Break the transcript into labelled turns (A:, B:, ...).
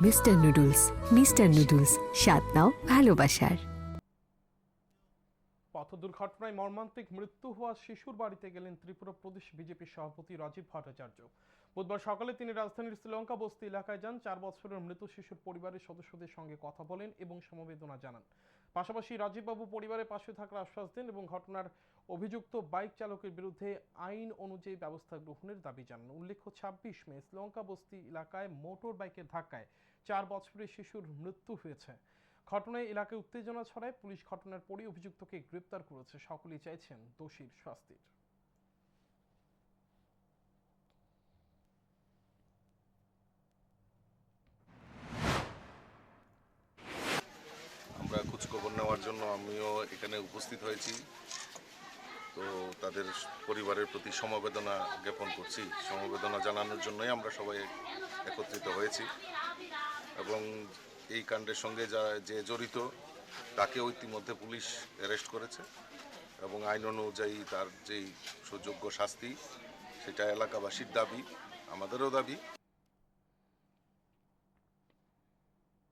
A: Mister noodles mister noodles স্বাদ নাও ভালোবাসার।
B: পথ দুর্ঘটনায় মর্মান্তিক মৃত্যু হওয়া শিশুর বাড়িতে গেলেন ত্রিপুরা প্রদেশ বিজেপির সভাপতি রাজীব ভট্টাচার্য। বুধবার সকালে তিনি রাজধানীর শ্রীলঙ্কা বস্তি এলাকায় যান। চার বছরের মৃত শিশুর পরিবারের সদস্যদের সঙ্গে কথা বলেন এবং সমবেদনা জানান। পাশাপাশি রাজীববাবু পরিবারের পাশে থাকার আশ্বাস দেন এবং ঘটনার অভিযুক্ত বাইক চালকের বিরুদ্ধে আইন অনুযায়ী ব্যবস্থা গ্রহণের দাবি জানান। উল্লেখ্য, ছাব্বিশ মে শ্রীলঙ্কা বস্তি এলাকায় মোটর বাইকের ধাক্কায় চার বছরের শিশুর মৃত্যু হয়েছে। ঘটনায় এলাকায় উত্তেজনা ছড়ায় পুলিশ ঘটনার পরই অভিযুক্তকে গ্রেপ্তার করেছে। সকলেই চাইছেন দোষীর শাস্তির।
C: আমরা খোঁজখবর নেওয়ার জন্য আমিও এখানে উপস্থিত হয়েছি। তো তাদের পরিবারের প্রতি সমবেদনা জ্ঞাপন করছি। সমবেদনা জানানোর জন্যই আমরা সবাই একত্রিত হয়েছি। এবং এই কাণ্ডের সঙ্গে যা যে জড়িত তাকেও ইতিমধ্যে পুলিশ অ্যারেস্ট করেছে এবং আইন অনুযায়ী তার যেই সুযোগ্য শাস্তি, সেটা এলাকাবাসীর দাবি, আমাদেরও দাবি।